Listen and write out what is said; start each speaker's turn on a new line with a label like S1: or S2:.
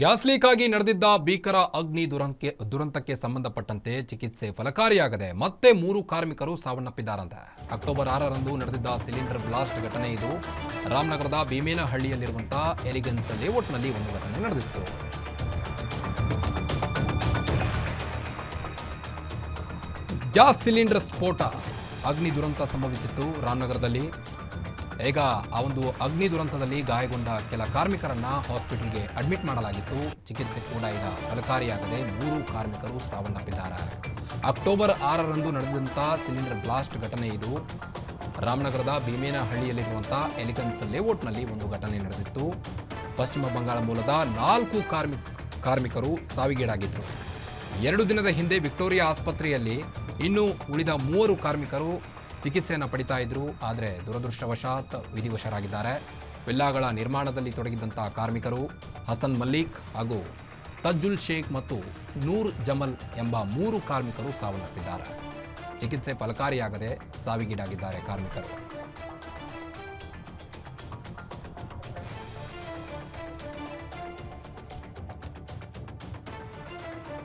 S1: Gas leak ಆಗಿ ನಡೆದಿದ್ದ ಭೀಕರ ಅಗ್ನಿ ದುರಂತಕ್ಕೆ ದುರಂತಕ್ಕೆ ಸಂಬಂಧಪಟ್ಟಂತೆ ಚಿಕಿತ್ಸೆ ಫಲಕಾರಿಯಾಗದೆ ಮತ್ತೆ ಮೂರು ಕಾರ್ಮಿಕರು ಸಾವನ್ನಪ್ಪಿದ್ದಾರಂತೆ. ಅಕ್ಟೋಬರ್ ಆರರಂದು ನಡೆದಿದ್ದ ಸಿಲಿಂಡರ್ ಬ್ಲಾಸ್ಟ್ ಘಟನೆ ಇದು. ರಾಮನಗರದ ಭೀಮೇನಹಳ್ಳಿಯಲ್ಲಿರುವಂತಹ ಎಲಿಗನ್ಸ್ ಲೇಔಟ್ನಲ್ಲಿ ಒಂದು ಘಟನೆ ನಡೆದಿತ್ತು. ಗ್ಯಾಸ್ ಸಿಲಿಂಡರ್ ಸ್ಫೋಟ. ಅಗ್ನಿ ದುರಂತ ಸಂಭವಿಸಿತ್ತು ರಾಮನಗರದಲ್ಲಿ. ಈಗ ಆ ಒಂದು ಅಗ್ನಿ ದುರಂತದಲ್ಲಿ ಗಾಯಗೊಂಡ ಕೆಲ ಕಾರ್ಮಿಕರನ್ನ ಹಾಸ್ಪಿಟಲ್ಗೆ ಅಡ್ಮಿಟ್ ಮಾಡಲಾಗಿತ್ತು. ಚಿಕಿತ್ಸೆ ಕೂಡ ಈಗ ಫಲಕಾರಿಯಾಗದೆ ಮೂರು ಕಾರ್ಮಿಕರು ಸಾವನ್ನಪ್ಪಿದ್ದಾರೆ. ಅಕ್ಟೋಬರ್ ಆರರಂದು ನಡೆದಂಥ ಸಿಲಿಂಡರ್ ಬ್ಲಾಸ್ಟ್ ಘಟನೆ ಇದು. ರಾಮನಗರದ ಭೀಮೇನಹಳ್ಳಿಯಲ್ಲಿರುವಂಥ ಎಲಿಗನ್ಸ್ ಲೇಔಟ್ನಲ್ಲಿ ಒಂದು ಘಟನೆ ನಡೆದಿತ್ತು. ಪಶ್ಚಿಮ ಬಂಗಾಳ ಮೂಲದ ನಾಲ್ಕು ಕಾರ್ಮಿಕ, ಕಾರ್ಮಿಕರು ಸಾವಿಗೀಡಾಗಿದ್ದರು ಎರಡು ದಿನದ ಹಿಂದೆ ವಿಕ್ಟೋರಿಯಾ ಆಸ್ಪತ್ರೆಯಲ್ಲಿ ಇನ್ನು ಉಳಿದ ಮೂವರು ಕಾರ್ಮಿಕರು ಚಿಕಿತ್ಸೆಯನ್ನು ಪಡಿತಾ ಇದ್ರು, ಆದರೆ ದುರದೃಷ್ಟವಶಾತ್ ವಿಧಿವಶರಾಗಿದ್ದಾರೆ. ವಿಲ್ಲಾಗಳ ನಿರ್ಮಾಣದಲ್ಲಿ ತೊಡಗಿದ್ದಂಥ ಕಾರ್ಮಿಕರು ಹಸನ್ ಮಲ್ಲಿಕ್ ಹಾಗೂ ತಜ್ಜುಲ್ ಶೇಖ್ ಮತ್ತು ನೂರ್ ಜಮಲ್ ಎಂಬ ಮೂರು ಕಾರ್ಮಿಕರು ಸಾವನ್ನಪ್ಪಿದ್ದಾರೆ. ಚಿಕಿತ್ಸೆ ಫಲಕಾರಿಯಾಗದೆ ಸಾವಿಗೀಡಾಗಿದ್ದಾರೆ ಕಾರ್ಮಿಕರು.